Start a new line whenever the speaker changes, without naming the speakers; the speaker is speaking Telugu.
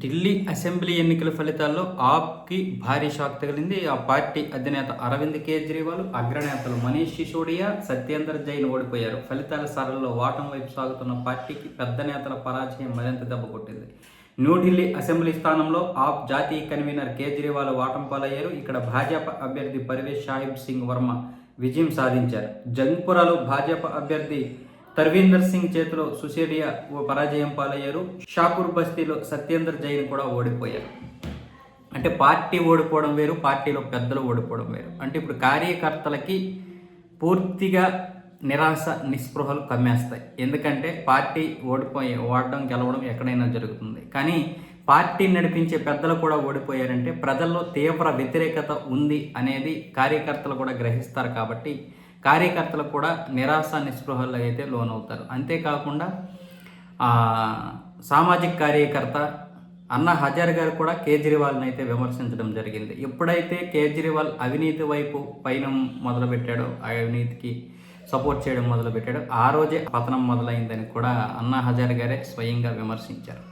ఢిల్లీ అసెంబ్లీ ఎన్నికల ఫలితాల్లో ఆప్కి భారీ షాక్ తగిలింది. ఆ పార్టీ అధినేత అరవింద్ కేజ్రీవాల్ అగ్రనేతలు మనీష్ సిసోడియా సత్యేందర్ జైన్ ఓడిపోయారు. ఫలితాల సరళిలో వాటం వైపు సాగుతున్న పార్టీకి పెద్ద నేతల పరాజయం మరింత దెబ్బ కొట్టింది. న్యూఢిల్లీ అసెంబ్లీ స్థానంలో ఆప్ జాతీయ కన్వీనర్ కేజ్రీవాల్ వాటం పాలయ్యారు. ఇక్కడ భాజపా అభ్యర్థి పర్వేష్ సాహిబ్ సింగ్ వర్మ విజయం సాధించారు. జంగ్పురాలో భాజపా అభ్యర్థి తర్వీందర్ సింగ్ చేతిలో సుసేడియా ఓ పరాజయం పాలయ్యారు. షాపూర్ బస్తీలో సత్యేందర్ జైన్ కూడా ఓడిపోయారు. అంటే పార్టీ ఓడిపోవడం వేరు పార్టీలో పెద్దలు ఓడిపోవడం వేరు. అంటే ఇప్పుడు కార్యకర్తలకి పూర్తిగా నిరాశ నిస్పృహలు కమ్మేస్తాయి. ఎందుకంటే పార్టీ ఓడిపోయి ఓడడం గెలవడం ఎక్కడైనా జరుగుతుంది. కానీ పార్టీ నడిపించే పెద్దలు కూడా ఓడిపోయారంటే ప్రజల్లో తీవ్ర వ్యతిరేకత ఉంది అనేది కార్యకర్తలు కూడా గ్రహిస్తారు కాబట్టి కార్యకర్తలు కూడా నిరాశ నిస్పృహలు అయితే లోనవుతారు. అంతేకాకుండా సామాజిక కార్యకర్త అన్న హజార్ గారు కూడా కేజ్రీవాల్ని అయితే విమర్శించడం జరిగింది. ఎప్పుడైతే కేజ్రీవాల్ అవినీతి వైపు పైన మొదలుపెట్టాడో ఆ అవినీతికి సపోర్ట్ చేయడం మొదలుపెట్టాడో ఆ రోజే పతనం మొదలైందని కూడా అన్నా హజార్ గారే స్వయంగా విమర్శించారు.